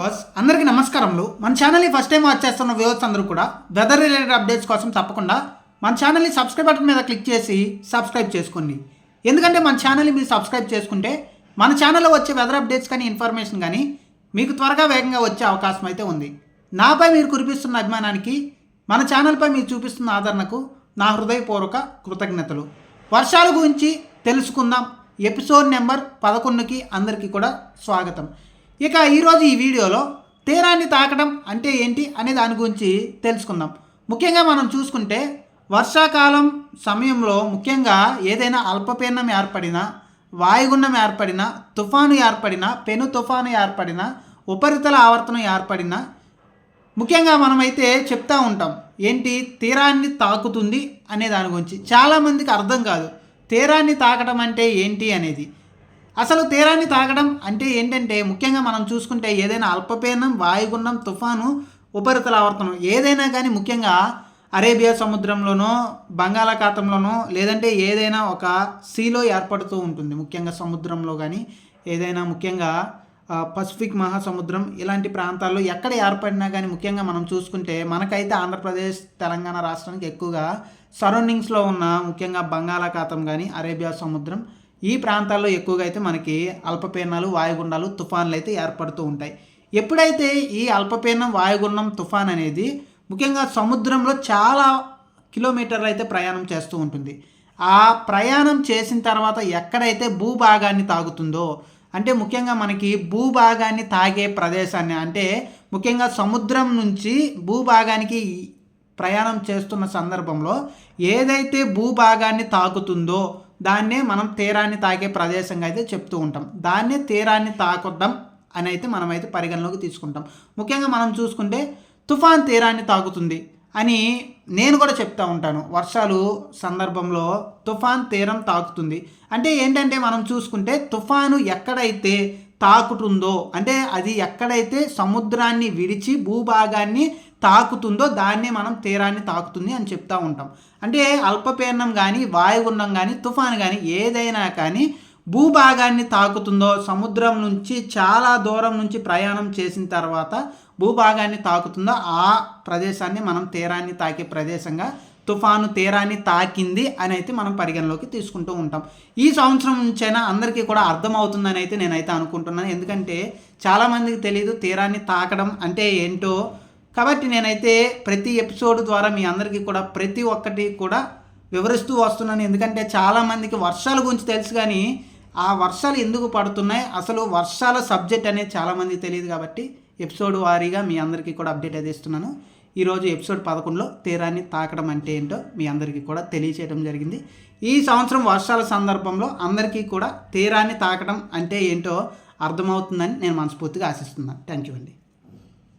Was అందరికీ నమస్కారములు. మన ఛానల్ని ఫస్ట్ టైం వాచ్ చేస్తున్న వ్యూవర్స్ అందరూ కూడా వెదర్ రిలేటెడ్ అప్డేట్స్ కోసం తప్పకుండా మన ఛానల్ని సబ్స్క్రైబ్ బటన్ మీద క్లిక్ చేసి సబ్స్క్రైబ్ చేసుకోండి. ఎందుకంటే మన ఛానల్ని మీరు సబ్స్క్రైబ్ చేసుకుంటే మన ఛానల్లో వచ్చే వెదర్ అప్డేట్స్ కానీ ఇన్ఫర్మేషన్ కానీ మీకు త్వరగా వేగంగా వచ్చే అవకాశం అయితే ఉంది. నాపై మీరు కురిపిస్తున్న అభిమానానికి మన ఛానల్పై మీరు చూపిస్తున్న ఆదరణకు నా హృదయపూర్వక కృతజ్ఞతలు. వర్షాల గురించి తెలుసుకుందాం. ఎపిసోడ్ నెంబర్ పదకొండుకి అందరికీ కూడా స్వాగతం. ఇక ఈరోజు ఈ వీడియోలో తీరాన్ని తాకడం అంటే ఏంటి అనే దాని గురించి తెలుసుకుందాం. ముఖ్యంగా మనం చూసుకుంటే వర్షాకాలం సమయంలో ముఖ్యంగా ఏదైనా అల్పపీడనం ఏర్పడినా వాయుగుండం ఏర్పడినా తుఫాను ఏర్పడినా పెను తుఫాను ఏర్పడినా ఉపరితల ఆవర్తనం ఏర్పడినా ముఖ్యంగా మనమైతే చెప్తా ఉంటాం ఏంటి తీరాన్ని తాకుతుంది అనే దాని గురించి. చాలామందికి అర్థం కాదు తీరాన్ని తాకడం అంటే ఏంటి అనేది. అసలు తీరాన్ని తాకడం అంటే ఏంటంటే ముఖ్యంగా మనం చూసుకుంటే ఏదైనా అల్పపీడనం వాయుగుండం తుఫాను ఉపరితల ఆవర్తనం ఏదైనా కానీ ముఖ్యంగా అరేబియా సముద్రంలోనో బంగాళాఖాతంలోనో లేదంటే ఏదైనా ఒక సీలో ఏర్పడుతూ ఉంటుంది. ముఖ్యంగా సముద్రంలో కానీ ఏదైనా ముఖ్యంగా పసిఫిక్ మహాసముద్రం ఇలాంటి ప్రాంతాల్లో ఎక్కడ ఏర్పడినా కానీ ముఖ్యంగా మనం చూసుకుంటే మనకైతే ఆంధ్రప్రదేశ్ తెలంగాణ రాష్ట్రానికి ఎక్కువగా సరౌండింగ్స్లో ఉన్న ముఖ్యంగా బంగాళాఖాతం కానీ అరేబియా సముద్రం ఈ ప్రాంతాల్లో ఎక్కువగా అయితే మనకి అల్పపీడనాలు వాయుగుండాలు తుఫాన్లు అయితే ఏర్పడుతూ ఉంటాయి. ఎప్పుడైతే ఈ అల్పపీడనం వాయుగుండం తుఫాన్ అనేది ముఖ్యంగా సముద్రంలో చాలా కిలోమీటర్లు అయితే ప్రయాణం చేస్తూ ఉంటుంది. ఆ ప్రయాణం చేసిన తర్వాత ఎక్కడైతే భూభాగాన్ని తాగుతుందో అంటే ముఖ్యంగా మనకి భూభాగాన్ని తాగే ప్రదేశాన్ని అంటే ముఖ్యంగా సముద్రం నుంచి భూభాగానికి ప్రయాణం చేస్తున్న సందర్భంలో ఏదైతే భూభాగాన్ని తాకుతుందో దాన్నే మనం తీరాన్ని తాకే ప్రదేశంగా అయితే చెప్తూ ఉంటాం. దాన్నే తీరాన్ని తాకొద్దాం అని అయితే మనమైతే పరిగణలోకి తీసుకుంటాం. ముఖ్యంగా మనం చూసుకుంటే తుఫాన్ తీరాన్ని తాకుతుంది అని నేను కూడా చెప్తా ఉంటాను. వర్షాలు సందర్భంలో తుఫాన్ తీరం తాకుతుంది. అంటే ఏంటంటే మనం చూసుకుంటే తుఫాను ఎక్కడైతే తాకుతుందో అంటే అది ఎక్కడైతే సముద్రాన్ని విడిచి భూభాగాన్ని తాకుతుందో దాన్నే మనం తీరాన్ని తాకుతుంది అని చెప్తా ఉంటాం. అంటే అల్పపీడనం కానీ వాయుగుండం కానీ తుఫాన్ కానీ ఏదైనా కానీ భూభాగాన్ని తాకుతుందో సముద్రం నుంచి చాలా దూరం నుంచి ప్రయాణం చేసిన తర్వాత భూభాగాన్ని తాకుతుందో ఆ ప్రదేశాన్ని మనం తీరాన్ని తాకే ప్రదేశంగా తుఫాను తీరాన్ని తాకింది అని అయితే మనం పరిగణలోకి తీసుకుంటూ ఉంటాం. ఈ సంవత్సరం నుంచైనా అందరికీ కూడా అర్థమవుతుందని అయితే నేనైతే అనుకుంటున్నాను. ఎందుకంటే చాలామందికి తెలియదు తీరాన్ని తాకడం అంటే ఏంటో కాబట్టి నేనైతే ప్రతి ఎపిసోడ్ ద్వారా మీ అందరికీ కూడా ప్రతి ఒక్కటి కూడా వివరిస్తూ వస్తున్నాను. ఎందుకంటే చాలామందికి వర్షాల గురించి తెలుసు కానీ ఆ వర్షాలు ఎందుకు పడుతున్నాయి? అసలు వర్షాల సబ్జెక్ట్ అనేది చాలామందికి తెలియదు కాబట్టి ఎపిసోడ్ వారీగా మీ అందరికీ కూడా అప్డేట్ అయితే ఇస్తున్నాను. ఈరోజు ఎపిసోడ్ పదకొండులో తీరాన్ని తాకడం అంటే ఏంటో మీ అందరికీ కూడా తెలియచేయడం జరిగింది. ఈ సంవత్సరం వర్షాల సందర్భంలో అందరికీ కూడా తీరాన్ని తాకడం అంటే ఏంటో అర్థమవుతుందని నేను మనస్ఫూర్తిగా ఆశిస్తున్నాను. థ్యాంక్ యూ అండి.